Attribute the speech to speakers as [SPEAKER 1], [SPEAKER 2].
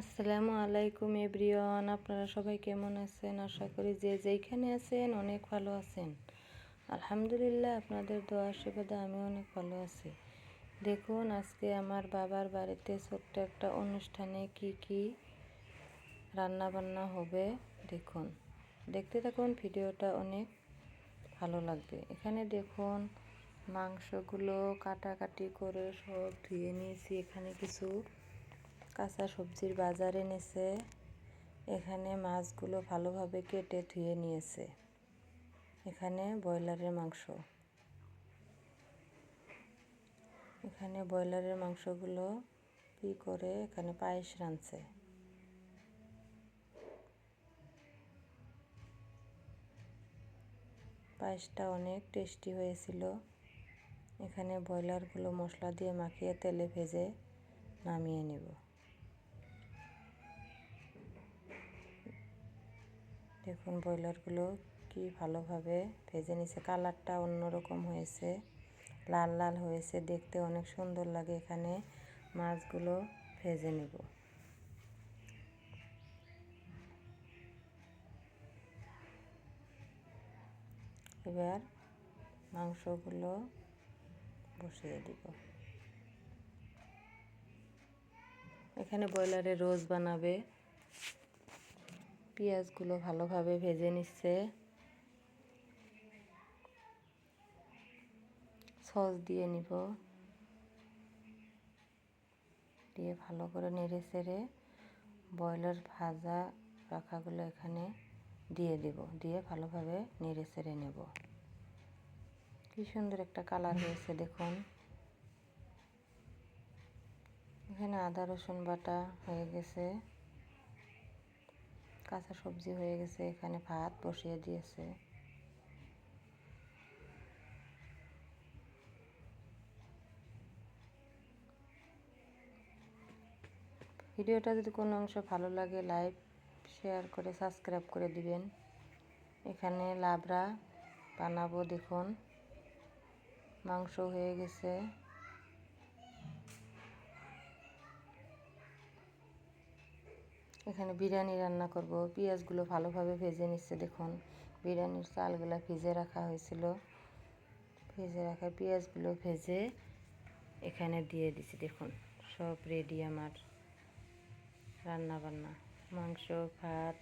[SPEAKER 1] আসসালামু আলাইকুম এভরিওয়ান, আপনারা সবাই কেমন আছেন? আশা করি যে যেইখানে আছেন অনেক ভালো আছেন। আলহামদুলিল্লাহ, আপনাদের দোয়া আশীর্বাদে আমি অনেক ভালো আছি। দেখুন, আজকে আমার বাবার বাড়িতে ছোট্ট একটা অনুষ্ঠানে কি কি রান্না বান্না হবে, দেখুন। দেখতে থাকুন, ভিডিওটা অনেক ভালো লাগবে। এখানে দেখুন, মাংসগুলো কাটাকাটি করে সব ধুয়ে নিয়েছি। এখানে কিছু কাঁচা সবজির বাজার এনেছে এখানে মাছগুলো ভালোভাবে কেটে ধুয়ে নিয়েছে। এখানে ব্রয়লারের মাংস। এখানে ব্রয়লারের মাংসগুলো কি করে এখানে পায়েস রাঁধছে। পায়েসটা অনেক টেস্টি হয়েছিল। এখানে ব্রয়লারগুলো মশলা দিয়ে মাখিয়ে তেলে ভেজে নামিয়ে নেব। দেখুন ব্রয়লারগুলো কি ভালোভাবে ভেজে নিছে। কালারটা অন্যরকম হয়েছে, লাল লাল হয়েছে। দেখতে অনেক সুন্দর লাগে এখানে। মাছগুলো ভেজে নেব। এবার মাংসগুলো বসিয়ে দিব। এখানে ব্রয়লারের রোজ বানাবে পেঁয়াজগুলো ভালোভাবে ভেজে নিচ্ছে। সস দিয়ে নিব। দিয়ে ভালো করে নেড়ে চেড়ে ব্রয়লার ভাজা রাখাগুলো এখানে দিয়ে দেব। দিয়ে ভালোভাবে নেড়ে চেড়ে নেব। কি সুন্দর একটা কালার হয়েছে, দেখুন। এখানে আদা রসুন বাটা হয়ে গেছে। কাঁচা সবজি হয়ে গেছে, এখানে ভাত বসিয়ে দিয়েছে। ভিডিওটা যদি কোনো অংশ ভালো লাগে, লাইক, শেয়ার করে, সাবস্ক্রাইব করে দিবেন। এখানে লাবড়া বানাবো, দেখুন। মাংস হয়ে গেছে। এখানে বিরিয়ানি রান্না করব। পেঁয়াজগুলো ভালোভাবে ভেজে নিচ্ছে, দেখুন। বিরিয়ানির চালগুলো ভিজে রাখা হয়েছিল। ভেজে রাখা পেঁয়াজগুলো ভেজে এখানে দিয়ে দিছি, দেখুন। সব রেডি আমার রান্না বান্না মাংস, ভাত